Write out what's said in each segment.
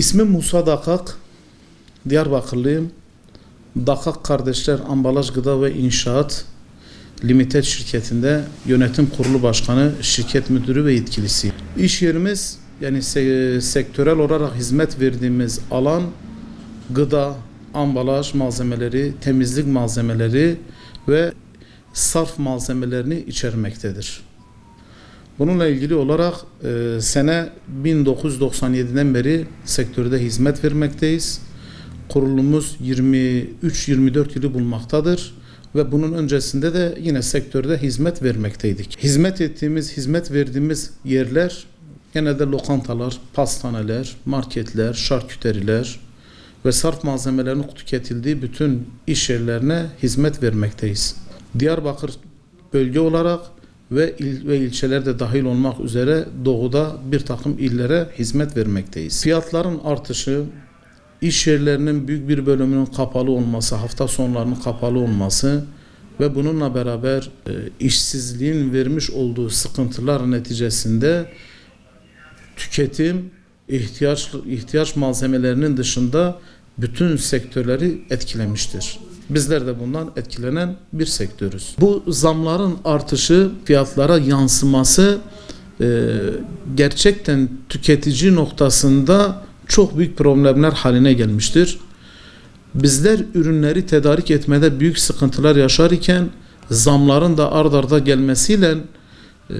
İsmim Musa Dakak. Diyarbakırlıyım. Dakak Kardeşler Ambalaj Gıda ve İnşaat Limited şirketinde yönetim kurulu başkanı, şirket müdürü ve yetkilisi. İş yerimiz yani se- sektörel olarak hizmet verdiğimiz alan gıda, ambalaj malzemeleri, temizlik malzemeleri ve sarf malzemelerini içermektedir. Bununla ilgili olarak e, sene 1997'den beri sektörde hizmet vermekteyiz. Kurulumuz 23-24 yılı bulmaktadır ve bunun öncesinde de yine sektörde hizmet vermekteydik. Hizmet ettiğimiz, hizmet verdiğimiz yerler genelde lokantalar, pastaneler, marketler, şarküteriler ve sarf malzemelerinin tüketildiği bütün iş yerlerine hizmet vermekteyiz. Diyarbakır bölge olarak ve il ve ilçeler de dahil olmak üzere doğuda bir takım illere hizmet vermekteyiz. Fiyatların artışı, iş yerlerinin büyük bir bölümünün kapalı olması, hafta sonlarının kapalı olması ve bununla beraber e, işsizliğin vermiş olduğu sıkıntılar neticesinde tüketim, ihtiyaç ihtiyaç malzemelerinin dışında bütün sektörleri etkilemiştir. Bizler de bundan etkilenen bir sektörüz. Bu zamların artışı, fiyatlara yansıması e, gerçekten tüketici noktasında çok büyük problemler haline gelmiştir. Bizler ürünleri tedarik etmede büyük sıkıntılar yaşar iken zamların da ard arda gelmesiyle e,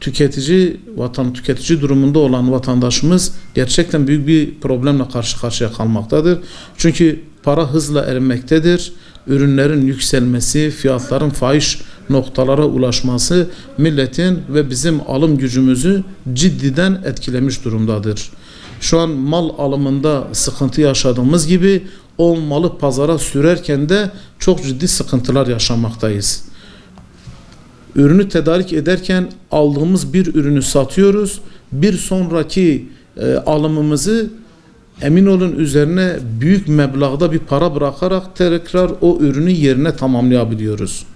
tüketici vatan tüketici durumunda olan vatandaşımız gerçekten büyük bir problemle karşı karşıya kalmaktadır. Çünkü para hızla erimektedir. Ürünlerin yükselmesi, fiyatların fahiş noktalara ulaşması milletin ve bizim alım gücümüzü ciddiden etkilemiş durumdadır. Şu an mal alımında sıkıntı yaşadığımız gibi o malı pazara sürerken de çok ciddi sıkıntılar yaşamaktayız. Ürünü tedarik ederken aldığımız bir ürünü satıyoruz. Bir sonraki e, alımımızı emin olun üzerine büyük meblağda bir para bırakarak tekrar o ürünü yerine tamamlayabiliyoruz.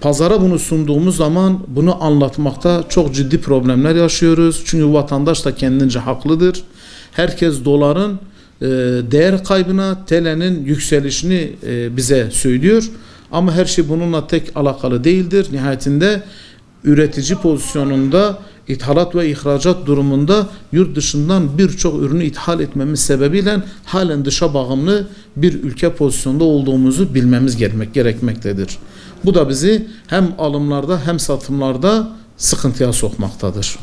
Pazara bunu sunduğumuz zaman bunu anlatmakta çok ciddi problemler yaşıyoruz. Çünkü vatandaş da kendince haklıdır. Herkes doların e, değer kaybına, TL'nin yükselişini e, bize söylüyor. Ama her şey bununla tek alakalı değildir. Nihayetinde üretici pozisyonunda ithalat ve ihracat durumunda yurt dışından birçok ürünü ithal etmemiz sebebiyle halen dışa bağımlı bir ülke pozisyonda olduğumuzu bilmemiz gerekmek, gerekmektedir. Bu da bizi hem alımlarda hem satımlarda sıkıntıya sokmaktadır.